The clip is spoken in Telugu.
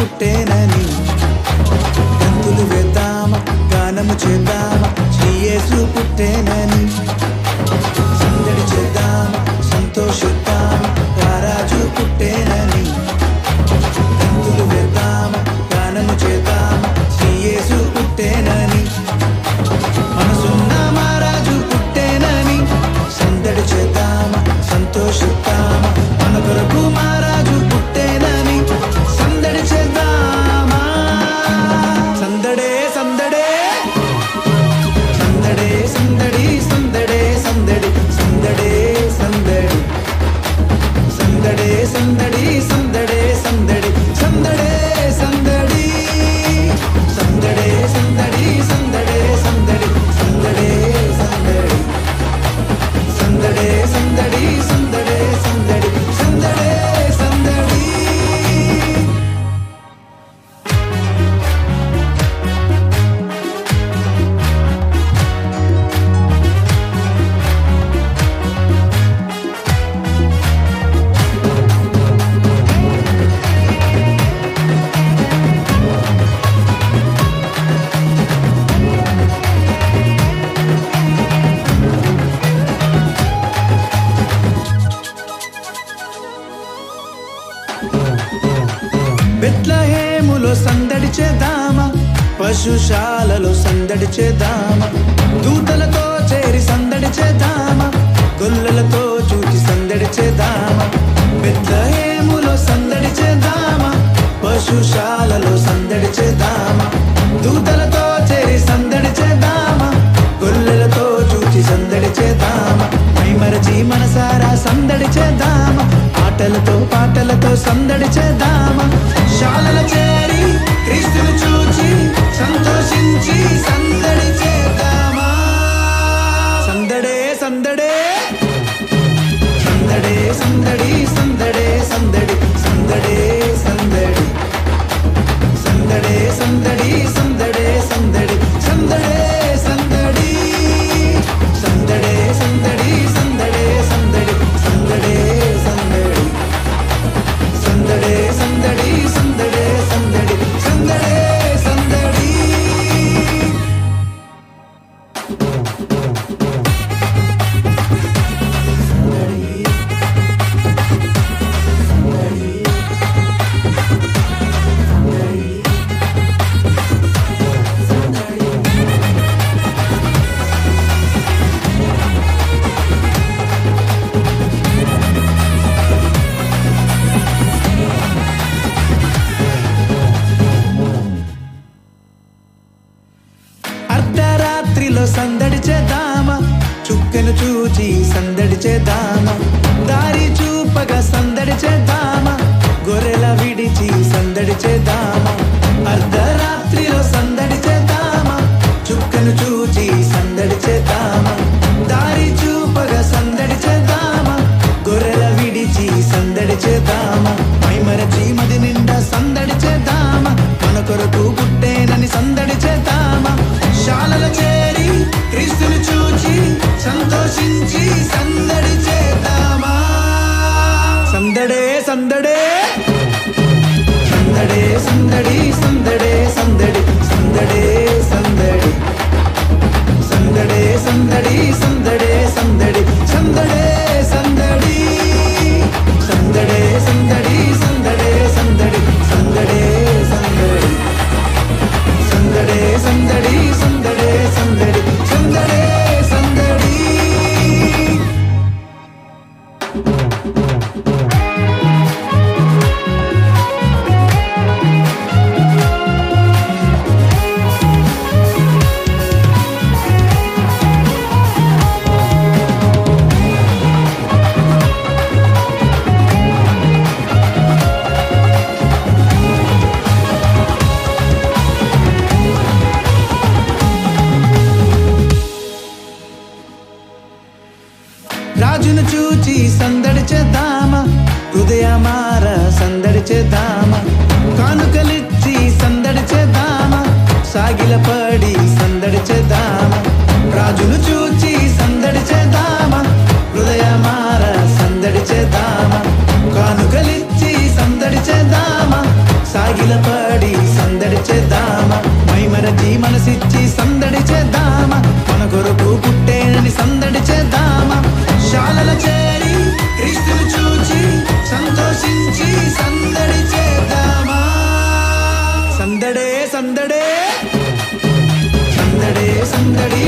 పుట్టేనని. గంతులు వేద్దామా గానము చేద్దామా శ్రీయేసు పుట్టేనని. పశుశాలలో సందడి చేదామా దూతలతో చేరి సందడి చేద్దామా? గొల్లలతో చూచి సందడి చేద్దామా? బెత్లహేములో సందడి చేదామా పశుశాలలో సందడి చేద్దామా? దూతలతో చేరి సందడి చేద్దామా? గొల్లలతో చూచి సందడి చేద్దామా? మైమరచి మనసారా సందడి చేద్దామా? ఆటలతో పాటలతో సందడి చేద్దామా? శాలల చే సందడి చేద్దామా చుక్కను చూచి సందడి చేద్దామా దారి చూపగా సందడి చేద్దామా గొర్రెల విడిచి సందడి చేద్దామా అర్ధరాత్రిలో సందడి చేద్దామా చుక్కను చూచి సందడి చేద్దామా దారి చూపగా సందడి చేద్దామా గొర్రెల విడిచి సందడి చేద్దామా మైమరచి మది నిండా సందడి చేద్దామా మన కొరకు పుట్టేనని సందడి చేద్దామా శాలల చేరి క్రీస్తుని చూచి సంతోషించి సందడి చేద్దామా? సందడే సందడే. సందడే సందడి సందడి. yeah. రాజును చూచి సందడి చేద్దామా? హృదయమార సందడి చేద్దామా? కానుకలిచ్చి సందడి చేద్దామా? సాగిలపడి సందడి చేద్దామా? రాజును చూచి సందడి చేద్దామా? హృదయమార సందడి చేద్దామా? కానుకలిచ్చి సందడి చేద్దామా? సాగిలపడి సందడి చేద్దామా? జీ మనసిచ్చి సందడి సందడే. సందడే సందడి